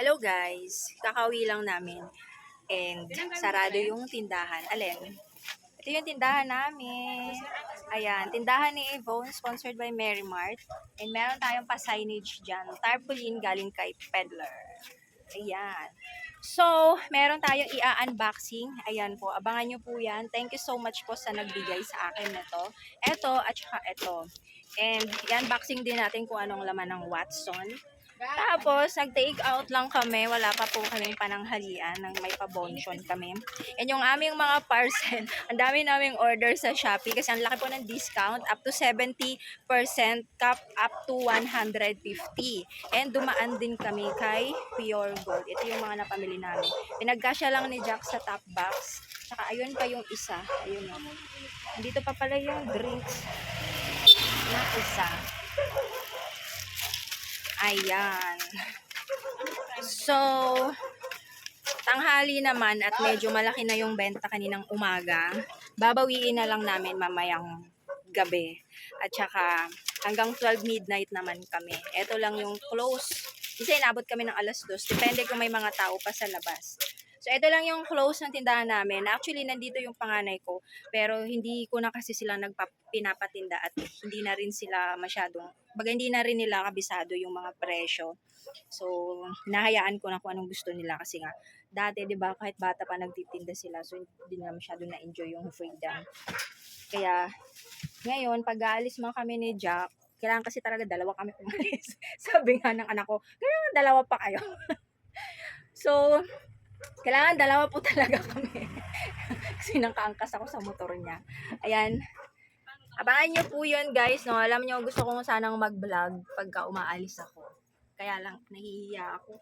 Hello guys, kakawi lang namin. And sarado yung tindahan. Alin? Ito yung tindahan namin. Ayan, tindahan ni Yvonne, sponsored by Mary Mart. And meron tayong pa-signage dyan. Tarpaulin galing kay Peddler. Ayan. So, meron tayong i-unboxing. Ayan po, abangan nyo po yan. Thank you so much po sa nagbigay sa akin nito. Ito at saka ito. And i-unboxing din natin kung anong laman ng Watson. Tapos, nag-take out lang kami. Wala pa po kaming pananghalian nang may pabonchon kami. And yung aming mga parcel, ang dami naming order sa Shopee kasi ang laki po ng discount. Up to 70% cap up to 150. And dumaan din kami kay Pure Gold. Ito yung mga napamili namin. Pinagkasya lang ni Jack sa top box. Tsaka ayun pa yung isa. Ayun o. Dito pa pala yung drinks na isa. Ayan. So, tanghali naman at medyo malaki na yung benta kaninang umaga. Babawiin na lang namin mamayang gabi. At saka hanggang 12 midnight naman kami. Ito lang yung close. Kasi inabot kami ng alas 2. Depende kung may mga tao pa sa labas. So, ito lang yung close ng tindahan namin. Actually, nandito yung panganay ko. Pero hindi ko na kasi sila nagpapinapatinda at hindi na rin sila masyadong, baga hindi na rin nila kabisado yung mga presyo. So, nahayaan ko na kung anong gusto nila kasi nga, dati, di ba, kahit bata pa nagtitinda sila, so hindi nila masyado na-enjoy yung freedom. Kaya, ngayon, pag aalis mga kami ni Jack, kailangan kasi talaga dalawa kami umalis. Sabi nga ng anak ko, kailangan dalawa pa kayo. so, kailangan dalawa po talaga kami. kasi nakaangkas ako sa motor niya. Ayan. Abangan nyo po yun guys. No? Alam nyo, gusto ko sanang mag-vlog pagka umaalis ako. Kaya lang, nahihiya ako.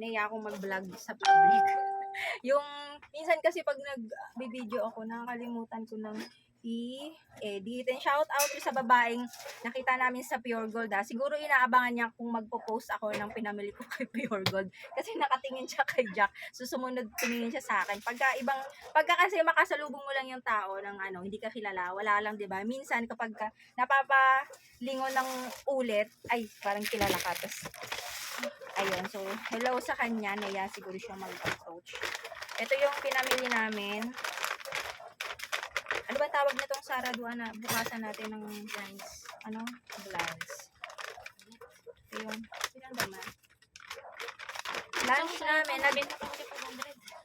Nahihiya ako mag-vlog sa public. yung, minsan kasi pag nag-video ako, nakakalimutan ko ng i-edit. And shout out sa babaeng nakita namin sa Pure Gold. Ah. Siguro inaabangan niya kung magpo-post ako ng pinamili ko kay Pure Gold. Kasi nakatingin siya kay Jack. So sumunod tumingin siya sa akin. Pagka ibang, pagka kasi makasalubong mo lang yung tao ng ano, hindi ka kilala, wala lang, di ba? Minsan kapag ka, napapalingon ng ulit, ay, parang kilala ka. Tapos, ayun. So, hello sa kanya. Naya siguro siya mag-approach. Ito yung pinamili namin. Ba tawag nitong Saraduan na bukasan natin ng blinds? Ano? Blinds. Ayun. Sinan ba man? Lunch namin. Nag,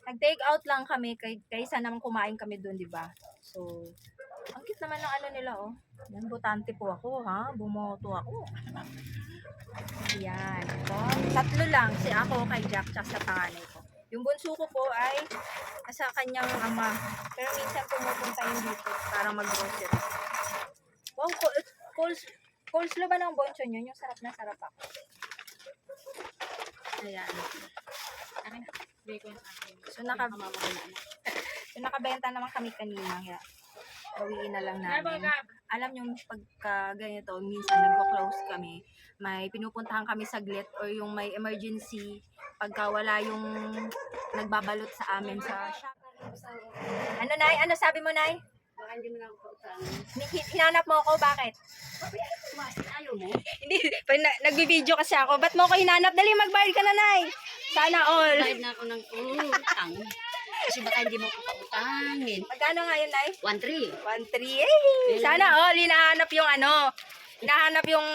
nag-take out lang kami kay, kaysa naman kumain kami doon, di ba? So, ang cute naman ng ano nila, oh. Yan, butante po ako, ha? Bumoto ako. Yan. Ito. Tatlo lang. Si ako, kay Jack, tsaka sa panganay. Yung bunso ko po ay nasa kanyang ama. Pero minsan pumupunta yun dito para mag-grocery. Wow, col cols coleslaw ba ng bonchon yun? Yung sarap na sarap ako. Ayan. Akin, bigay ko yung akin. So, naka, na so, nakabenta naman kami kanina. Kaya, bawiin na lang namin. Alam nyo, pagka ganito, minsan nagko-close kami, may pinupuntahan kami saglit or yung may emergency pagka wala yung nagbabalot sa amin sa shop. Ano, Nay? Ano sabi mo, Nay? Baka hindi mo na ako pautangan. Hin- Hinanap mo ako, bakit? Ayaw mo. Hindi, na, nagbibideo kasi ako. Ba't mo ako hinanap? Dali, magbayad ka na, Nay. Sana all. Bayad na ako ng utang. Kasi baka hindi mo ako pautangin. Magkano nga yun, Nay? 1-3. 1-3. Eh, sana all. Hinahanap yung ano. Hinahanap yung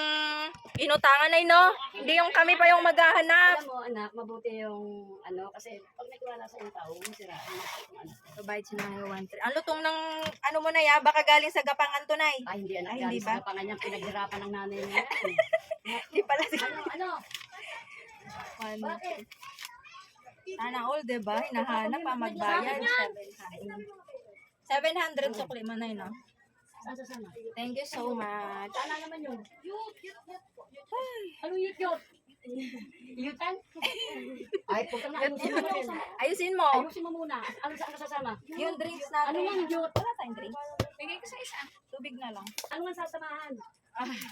inutangan, Nay, no? Hindi yung kami pa yung maghahanap. Alam mo, anak, mabuti yung ano, kasi pag nagwala sa yung tao, masiraan ano. Babayad siya ng 1-3. Ang lutong ng ano mo na ya, baka galing sa gapangan to, Nay. Ay, hindi anak, Ay, hindi Sa ba? kapangan niyang pinaghirapan ng nanay niya. Hindi pala ano, ano? One, Sana all, diba? Hinahanap pa magbayad. 700. 700 sukli mo na yun, no? Sa? Thank you so much. Sana naman yun. Yut, yut, yut. Ano yut, yut? Yutan? Ay, huwag kang ayusin mo. Ayusin mo. Ayusin mo muna. Ano ka sasama? Yung drinks natin. Ano yan, yut? Wala tayong drinks. Bigay ko sa isa. Tubig na lang. Ano man sasamahan?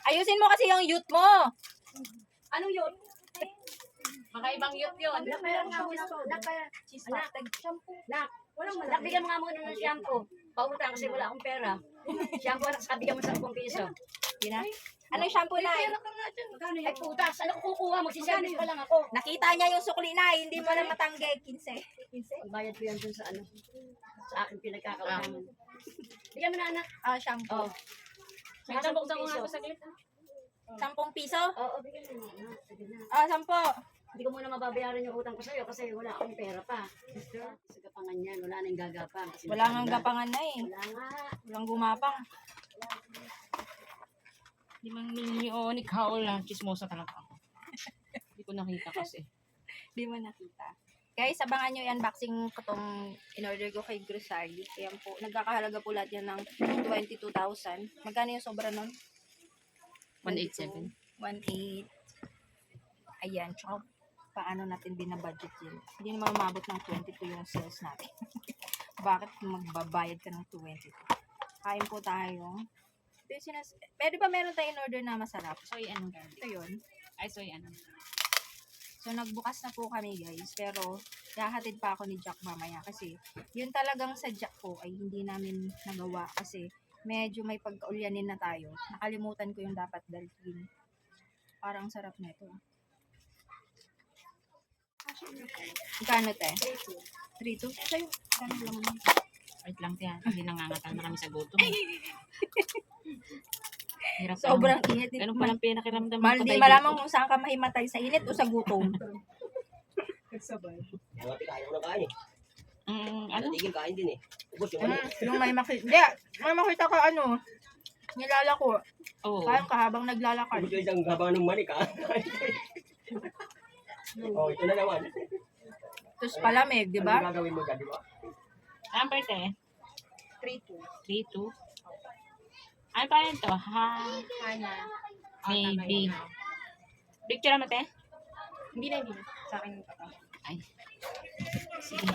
Ayusin mo kasi yung youth mo. Anong yun? Baka ibang yun yun. Meron nga muna Anak, tag shampoo. Nak, walang malak. Bigyan mo nga muna ng shampoo. Pautang kasi wala akong pera. shampoo, sabi mo sa 10 piso. Yun na. Ano yung shampoo na? Ay, putas. Ano ko kukuha? Magsiservice pa lang ako. Nakita niya yung sukli na, hindi mo lang matanggi. 15. 15? Bayad ko yan dun sa ano. Sa akin pinagkakawalan. Bigyan mo na anak. Ah, shampoo. Oh. Saka buksan ko nga ako saglit. ah. 10 piso? Oo, bigyan mo na. anak. Sige na. Ah, 10. Hindi ko muna mababayaran yung utang ko sa'yo kasi wala akong pera pa. Sa gapangan yan, wala na yung gagapang. Wala nga matanda. gapangan na eh. Wala nga. Walang gumapang. Limang milyon, ikaw lang. Chismosa talaga ako. Hindi ko nakita kasi. Hindi mo nakita. Guys, abangan nyo yung unboxing ko tong in-order ko kay Grocery. Ayan po. Nagkakahalaga po lahat yan ng 22,000. Magkano yung sobra nun? 187. 1.8. Ayan. Tsaka paano natin binabudget yun. Hindi naman umabot ng 22 yung sales natin. Bakit magbabayad ka ng 22? Kain po tayo. Ito yung sinas... Pwede ba meron tayo in-order na masarap? Soy ano garlic? Ito yun. Ay, soy ano. So, nagbukas na po kami, guys. Pero, yahatid pa ako ni Jack mamaya. Kasi, yun talagang sa Jack ko ay hindi namin nagawa. Kasi, medyo may pagkaulyanin na tayo. Nakalimutan ko yung dapat dalhin. Parang sarap na ito. Ikano, te? 3-2? Sa'yo, kano lang. Wait lang tiyan. Hindi nangangatal na kami sa gutom. Hirap Sobrang init. Ganun palang pinakiramdam Mal, di malaman kung saan ka mahimatay, sa init o sa gutom. Mga kain ko na kain. Mm, ano? Natigil kain din eh. Ubus yung ano. Mm, yung may makita. Hindi, may makita ka ano. Nilalako. Oo. Kaya ka habang naglalakad. Ubus yung isang gaba ng manik ah. oh, ito na naman. Tapos palamig, di ba? Ano gagawin mo dyan, di ba? Number te. 3-2. 3-2. Ano pa rin to? Ha? Hana. Maybe. Picture mo te? Hindi na, hindi na. Sa akin yung papa. Ay. Sige.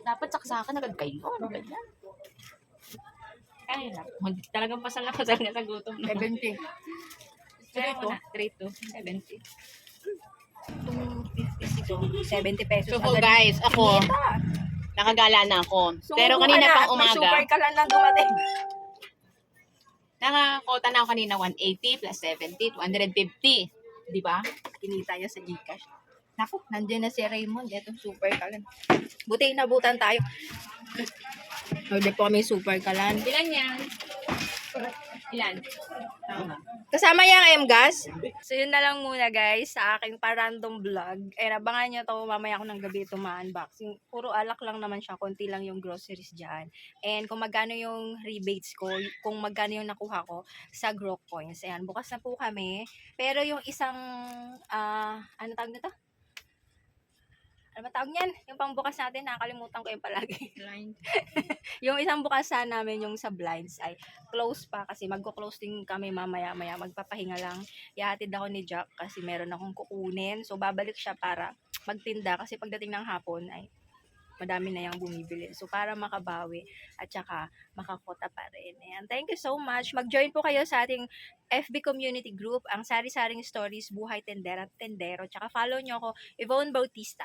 Dapat saksakan agad kayo. Ano ba yan? Kaya lang. Mag- Talagang pasal na pasal nga sa gutom. No? 70. Kaya mo na. 3-2. 70. 250 70 pesos. So Agad- guys, ako, nakagala na ako. Sumuko Pero ka kanina na pang may Super umaga, ka lang lang dumating. nakakota na ako kanina 180 plus 70, 250. Di ba? Kinita niya sa Gcash. Naku, nandiyan na si Raymond. Ito, super kalan. Buti inabutan tayo. Order po kami super kalan. Ilan yan? Ilan? Kasama yung M-Gas. So, yun na lang muna guys sa aking pa-random vlog. Eh, abangan nyo to mamaya ako ng gabi ito ma-unboxing. Puro alak lang naman siya. Konti lang yung groceries dyan. And kung magkano yung rebates ko, kung magkano yung nakuha ko sa Grok Points. Ayan, bukas na po kami. Pero yung isang, ah, ano tawag na to? Ano ba tawag niyan? Yung pangbukas natin, nakakalimutan ko yung palagi. Blind. yung isang bukasan namin, yung sa blinds, ay close pa kasi magko-close din kami mamaya-maya. Magpapahinga lang. Ihatid ako ni Jack kasi meron akong kukunin. So, babalik siya para magtinda kasi pagdating ng hapon ay madami na yung bumibili. So, para makabawi at saka makakota pa rin. Ayan. Thank you so much. Mag-join po kayo sa ating FB community group, ang Sari-Saring Stories, Buhay Tendera at Tendero. Tsaka follow nyo ako, Yvonne Bautista.